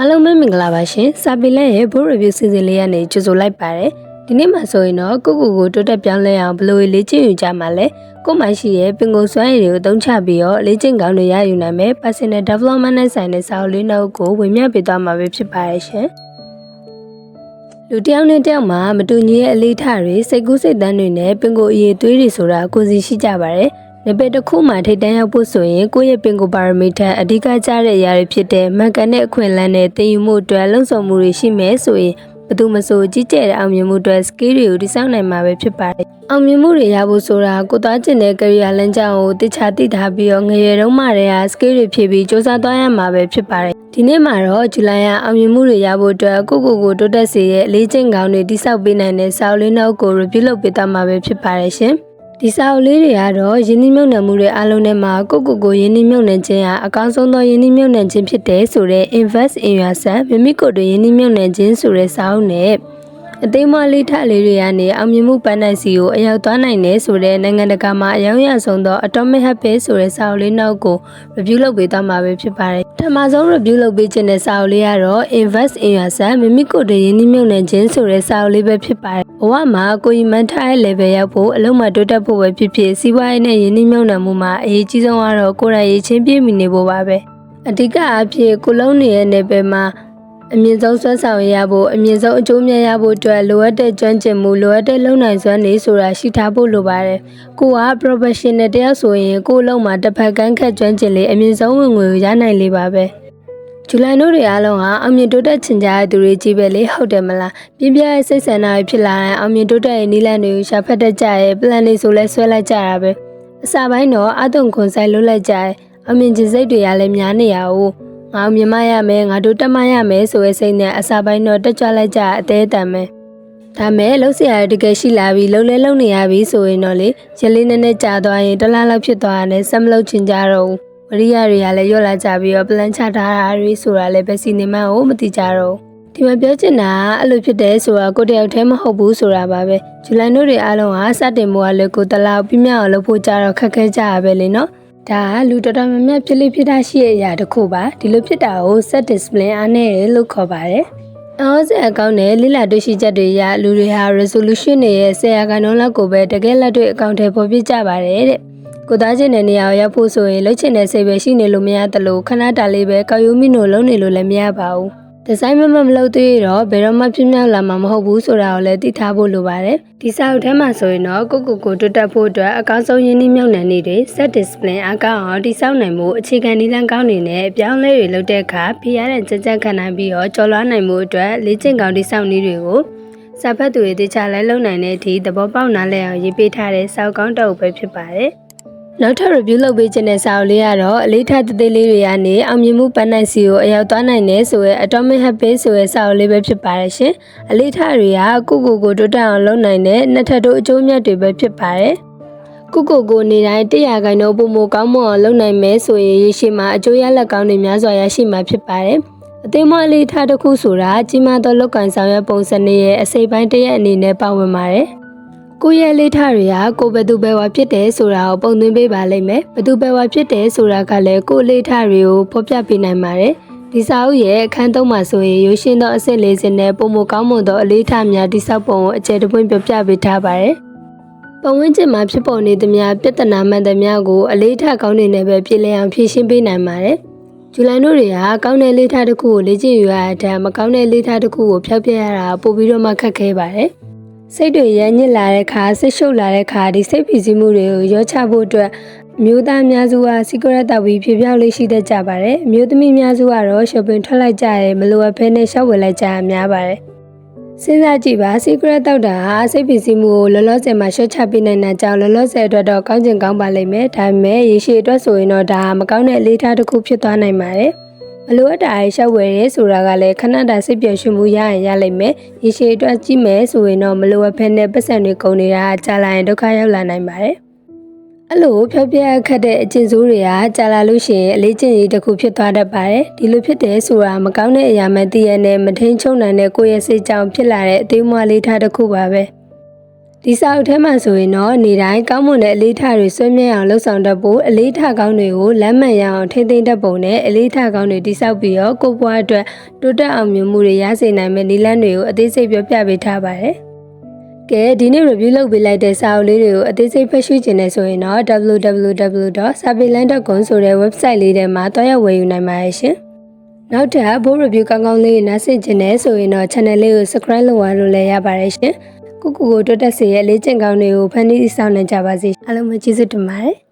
အားလုံးပဲမင်္ဂလာပါရှင်စာပီလက်ရဲ့ book review စီစဉ်လေးကနေကြိုဆိုလိုက်ပါတယ်ဒီနေ့မှာဆိုရင်တော့ကိုကိုကိုတိုးတက်ပြောင်းလဲအောင်ဘယ်လိုလေ့ကျင့်ယူကြမှာလဲကို့မှရှိရဲ့ပင်ကိုစွမ်းရည်တွေကိုသုံးချပြီးတော့လေ့ကျင့်ကောင်းတွေရယူနိုင်မယ် personal development နဲ့ဆိုင်တဲ့စာအုပ်လေးနှုတ်ကိုဝင်မြပေးသွားမှာပဲဖြစ်ပါတယ်ရှင်လူတစ်ယောက်နဲ့တစ်ယောက်မှာမတူညီရဲ့အလေးထားတွေစိတ်ကူးစိတ်တမ်းတွေနဲ့ပင်ကိုအရေးသွေးတွေဆိုတာကိုယ်စီရှိကြပါတယ်။ လက်ပဲတစ်ခုမှထိတ်တန်းရောက်ဖို့ဆိုရင်ကိုယ့်ရဲ့ပင်ကိုပါရမီထက်အဓိကကျတဲ့အရာတွေဖြစ်တဲ့မှန်ကန်တဲ့အခွင့်အလမ်းနဲ့တည်ယူမှုအတွက်လုံဆောင်မှုတွေရှိမယ်ဆိုရင်ဘယ်သူမဆိုကြီးကျယ်တဲ့အောင်မြင်မှုအတွက် skill တွေကိုတည်ဆောက်နိုင်မှာပဲဖြစ်ပါတယ်။အောင်မြင်မှုတွေရဖို့ဆိုတာကိုသွားကျင်တဲ့ career လမ်းကြောင်းကိုတခြားသိထားပြီးတော့ငယ်ရွယ်တုန်းမှတည်းက skill တွေဖြည့်ပြီးစူးစမ်းသွားရမှာပဲဖြစ်ပါတယ်။ဒီနေ့မှာတော့ဇူလိုင်ရအောင်မြင်မှုတွေရဖို့အတွက်ကိုကိုကိုတိုးတက်စေရဲ့အလေးကျင့်ကောင်းတွေတိစောက်ပေးနိုင်တဲ့စာအုပ်လေးနောက်ကို review လုပ်ပေးသွားမှာပဲဖြစ်ပါတယ်ရှင်။ ဒီစာအုပ်လေးတွေကတော့ယင်းနှိမ့်မြုပ်နှံမှုတွေအားလုံးထဲမှာကိုကိုကိုယင်းနှိမ့်မြုပ်နှံခြင်းဟာအကောင်းဆုံးသောယင်းနှိမ့်မြုပ်နှံခြင်းဖြစ်တဲ့ဆိုတဲ့ invest in yourself မိမိကိုယ်တွင်ယင်းနှိမ့်မြုပ်နှံခြင်းဆိုတဲ့စာအုပ်နဲ့အသိမလေးထလေးတွေကနေအောင်မြင်မှုပန်းနိုင်စီကိုအရောက်သွားနိုင်တယ်ဆိုတဲ့နိုင်ငံတကာမှာအရောက်ရဆုံးသော Atomic Habits ဆိုတဲ့စာအုပ်လေးနောက်ကို review လုပ်ပေးသွားမှာပဲဖြစ်ပါတယ်။ပထ မဆုံး review လုပ်ပေးခြင်းတဲ့စာအုပ်လေးကတော့ Invest in Yourself မိမိကိုယ်တည်းရင်းနှီးမြှုပ်နှံခြင်းဆိုတဲ့စာအုပ်လေးပဲဖြစ်ပါတယ်။ဘဝမှာကိုယ်ရည်မှန်းထားတဲ့ level ရောက်ဖို့အလုံးမတိုးတက်ဖို့ပဲဖြစ်ဖြစ်စီးပွားရေးနဲ့ရင်းနှီးမြှုပ်နှံမှုမှာအရေးကြီးဆုံးကတော့ကိုယ်တိုင်ရည်ချင်းပြည့်မီနေဖို့ပါပဲ။အဓိကအဖြစ်ကိုလုံးနေရဲ့ level မှာ အမြင့်ဆုံးစွမ်းဆောင်ရဖို့အမြင့်ဆုံးအကျိုးမြတ်ရဖို့အတွက်လိုအပ်တဲ့ကျွမ်းကျင်မှုလိုအပ်တဲ့လုံနိုင်စွမ်းတွေဆိုတာရှိထားဖို့လိုပါတယ်။ကိုက professional တယောက်ဆိုရင်ကိုယ်လုံးမှာတစ်ဖက်ကန်းခက်ကျွမ်းကျင်လေအမြင့်ဆုံးဝင်ငွေကိုရနိုင်လေပါပဲ။ဇူလိုင်တို့တွေအားလုံးဟာအောင်မြင်တိုးတက်ချင်ကြတဲ့သူတွေကြီးပဲလေဟုတ်တယ်မလားပြင်းပြရဲ့စိတ်ဆန္ဒတွေဖြစ်လာရင်အောင်မြင်တိုးတက်ရဲ့နီးလန့်တွေကိုရှာဖတ်တတ်ကြရဲ့ plan တွေဆိုလဲဆွဲလိုက်ကြတာပဲအစာပိုင်းတော့အတုံခွန်ဆိုင်လွတ်လိုက်ကြရဲ့အောင်မြင်ခြင်းစိတ်တွေကလည်းများနေရအောင် ငါမြင်မရမယ်ငါတို့တက်မရမယ်ဆိုတဲ့စိတ်နဲ့အစာပိုင်းတော့တက်ကြွလိုက်ကြအသေးတမ်းပဲဒါမဲ့လှုပ်ဆရာတကယ်ရှိလာပြီးလှုပ်လဲလှုပ်နေရပြီဆိုရင်တော့လေရလေးနဲ့နဲ့ကြာသွားရင်တလားလောက်ဖြစ်သွားတယ်ဆက်မလှုပ်ချင်ကြတော့ဘူးဝရိယတွေကလည်းရော့လာကြပြီးတော့ပလန်ချထားတာတွေဆိုတာလည်းပဲစီနေမှန်းကိုမသိကြတော့ဒီမှာပြောချင်တာအဲ့လိုဖြစ်တယ်ဆိုတာကိုတယောက်တည်းမဟုတ်ဘူးဆိုတာပါပဲဇူလိုင်တို့တွေအားလုံးကစတင်မှုကလည်းကိုတလောက်ပြင်းပြအောင်လုပ်ဖို့ကြတော့ခက်ခဲကြရပဲလေနော် ဒါကလူတော်တော်များများဖြစ်လိဖြစ်တာရှိတဲ့အရာတစ်ခုပါဒီလိုဖြစ်တာကို set discipline အားနဲ့လို့ခေါ်ပါတယ်အော်စအကောင့်နဲ့လိလာတွေ့ရှိချက်တွေရလူတွေဟာ resolution တွေရဲ့ဆရာကနှုန်းလောက်ကိုပဲတကယ်လက်တွေ့အကောင့်ထဲပေါ်ပြကြပါတယ်တဲ့ကိုသားချင်းတဲ့နေရာကိုရောက်ဖို့ဆိုရင်လှုပ်ချင်တဲ့စိတ်ပဲရှိနေလို့မရသလိုခဏတာလေးပဲကောက်ယူမိနိုလုံးနေလို့လည်းမရပါဘူး ဒီဇိုင်းမမမလုပ်သေးတော့ဘယ်တော့မှပြင်းမြောက်လာမှာမဟုတ်ဘူးဆိုတာကိုလည်းသိထားဖို့လိုပါတယ်ဒီစာအုပ်ထဲမှာဆိုရင်တော့ကိုကိုကိုတွတ်တက်ဖို့အတွက်အကောင်းဆုံးရင်းနှီးမြှုပ်နှံနေတွေ set discipline အကောင့်အောင်တိစောက်နိုင်မှုအခြေခံနည်းလမ်းကောင်းတွေနဲ့အပြောင်းလဲတွေလုပ်တဲ့အခါဖိရတဲ့ကြကြခံနိုင်ပြီးတော့ကြော်လွှားနိုင်မှုအတွက်လေ့ကျင့်ကောင်းတိစောက်နည်းတွေကိုစာဖတ်သူတွေတခြားလဲလုံနိုင်တဲ့အထိသဘောပေါက်နားလည်အောင်ရေးပေးထားတဲ့စာအုပ်ကောင်းတစ်အုပ်ပဲဖြစ်ပါတယ် နောက်ထပ် review လုပ်ပေးခြင်းတဲ့စာအုပ်လေးကတော့အလေးထားတသေးလေးတွေကနေအောင်မြင်မှုပန်းနိုင်စီကိုအရောက်သွားနိုင်တယ်ဆိုရဲ Atomic Habits ဆိုရဲစာအုပ်လေးပဲဖြစ်ပါတယ်ရှင်။အလေးထားတွေကကိုကိုကိုတိုးတက်အောင်လုပ်နိုင်တဲ့နှစ်ထပ်တို့အကျိုးမြတ်တွေပဲဖြစ်ပါတယ်။ကိုကိုကိုနေတိုင်းတရားခိုင်တော့ပုံမကောင်းမွန်အောင်လုပ်နိုင်မယ်ဆိုရင်ရရှိမှာအကျိုးရလက်ကောင်းတွေများစွာရရှိမှာဖြစ်ပါတယ်။အသေးမအလေးထားတစ်ခုဆိုတာကြီးမားသောလောက်ကန်ဆောင်ရွက်ပုံစံနဲ့ရဲ့အစိပ်ပိုင်းတစ်ရက်အနေနဲ့ပါဝင်ပါတယ်။ ကိုယ့်ရဲ့လေးထားတွေကကိုဘယ်သူပဲဝါဖြစ်တယ်ဆိုတာကိုပုံသွင်းပေးပါလိမ့်မယ်ဘယ်သူပဲဝါဖြစ်တယ်ဆိုတာကလည်းကိုယ့်လေးထားတွေကိုဖော်ပြပေးနိုင်ပါတယ်ဒီစာအုပ်ရဲ့အခန်းသုံးမှာဆိုရင်ရိုးရှင်းသောအဆင့်လေးစင်းနဲ့ပုံမကောင်းမွန်သောအလေးထားများတိဆောက်ပုံကိုအကျယ်တပွင့်ပြပြပေးထားပါတယ်ပဝန်းကျင်မှာဖြစ်ပေါ်နေသမျှပြဿနာမှန်သမျှကိုအလေးထားကောင်းနေနဲ့ပဲပြည်လည်အောင်ဖြေရှင်းပေးနိုင်ပါတယ်ဇူလိုင်တို့တွေကကောင်းတဲ့လေးထားတစ်ခုကိုလေ့ကျင့်ယူရတဲ့မကောင်းတဲ့လေးထားတစ်ခုကိုဖျောက်ပြရတာပို့ပြီးတော့မှခက်ခဲပါတယ်။ စိတ်တွေရညစ်လာတဲ့ခါစိတ်ရှုပ်လာတဲ့ခါဒီစိတ်ဖိစီးမှုတွေကိုရောချဖို့အတွက်မျိုးသားများစုကစီကရက်တောက်ပြီးဖြေပြောက်လေးရှိတတ်ကြပါတယ်အမျိုးသမီးများစုကတော့ shopping ထွက်လိုက်ကြရဲမလိုအပ်ဘဲနဲ့ရှောက်ဝယ်လိုက်ကြရများပါတယ်စဉ်းစားကြည့်ပါစီကရက်တောက်တာဟာစိတ်ဖိစီးမှုကိုလောလောဆယ်မှာရှော့ချပေးနိုင်တဲ့ကြောင့်လောလောဆယ်အတွက်တော့ကောင်းကျင်ကောင်းပါလိမ့်မယ်ဒါပေမဲ့ရေရှည်အတွက်ဆိုရင်တော့ဒါမကောင်းတဲ့အလေးထားတစ်ခုဖြစ်သွားနိုင်ပါတယ် မလိုအပ်တာရေရှောက်ဝယ်ရဲဆိုတာကလည်းခဏတာစိတ်ပြည့်ရှင်မှုရရင်ရလိမ့်မယ်။ရေရှည်အတွက်ကြည့်မယ်ဆိုရင်တော့မလိုအပ်ဖက်နဲ့ပတ်စံတွေကုန်နေတာကြာလာရင်ဒုက္ခရောက်လာနိုင်ပါတယ်။အဲ့လိုဖြောပြခတ်တဲ့အကျင့်ဆိုးတွေကကြာလာလို့ရှိရင်အလေးကျင့်ရေးတစ်ခုဖြစ်သွားတတ်ပါတယ်။ဒီလိုဖြစ်တယ်ဆိုတာမကောင်းတဲ့အရာမှသိရနဲ့မထိန်ချုံနိုင်တဲ့ကိုယ့်ရဲ့စိတ်ကြောင့်ဖြစ်လာတဲ့အသေးမွားလေးထားတစ်ခုပါပဲ။ ဒီစာအုပ်ထဲမှာဆိုရင်တော့နေတိုင်းကောင်းမွန်တဲ့အလေးထားတွေဆွဲမြဲအောင်လှုပ်ဆောင်တတ်ဖို့အလေးထားကောင်းတွေကိုလမ်းမှန်ရအောင်ထိမ့်သိမ့်တတ်ပုံနဲ့အလေးထားကောင်းတွေတိစောက်ပြီးတော့ကိုယ့်ဘဝအတွက်တိုးတက်အောင်မြင်မှုတွေရစေနိုင်မယ့်နည်းလမ်းတွေကိုအသေးစိတ်ပြောပြပေးထားပါတယ်။ကဲဒီနေ့ review လုပ်ပေးလိုက်တဲ့စာအုပ်လေးတွေကိုအသေးစိတ်ဖတ်ရှုချင်နေဆိုရင်တော့ www.sabiland.com ဆိုတဲ့ website လေးထဲမှာတွားရောက်ဝယ်ယူနိုင်ပါရဲ့ရှင်။နောက်ထပ်ဘိုး review ကောင်းကောင်းလေးနားဆင်ချင်နေဆိုရင်တော့ channel လေးကို subscribe လုပ်ရလို့လည်းရပါတယ်ရှင်။ ကိုကိုကိုတိုးတက်စေရဲ့လေ့ကျင့်ကောင်းတွေကိုဖန်တီးဆောင်နိုင်ကြပါစေအားလုံးပဲကျေးဇူးတင်ပါတယ်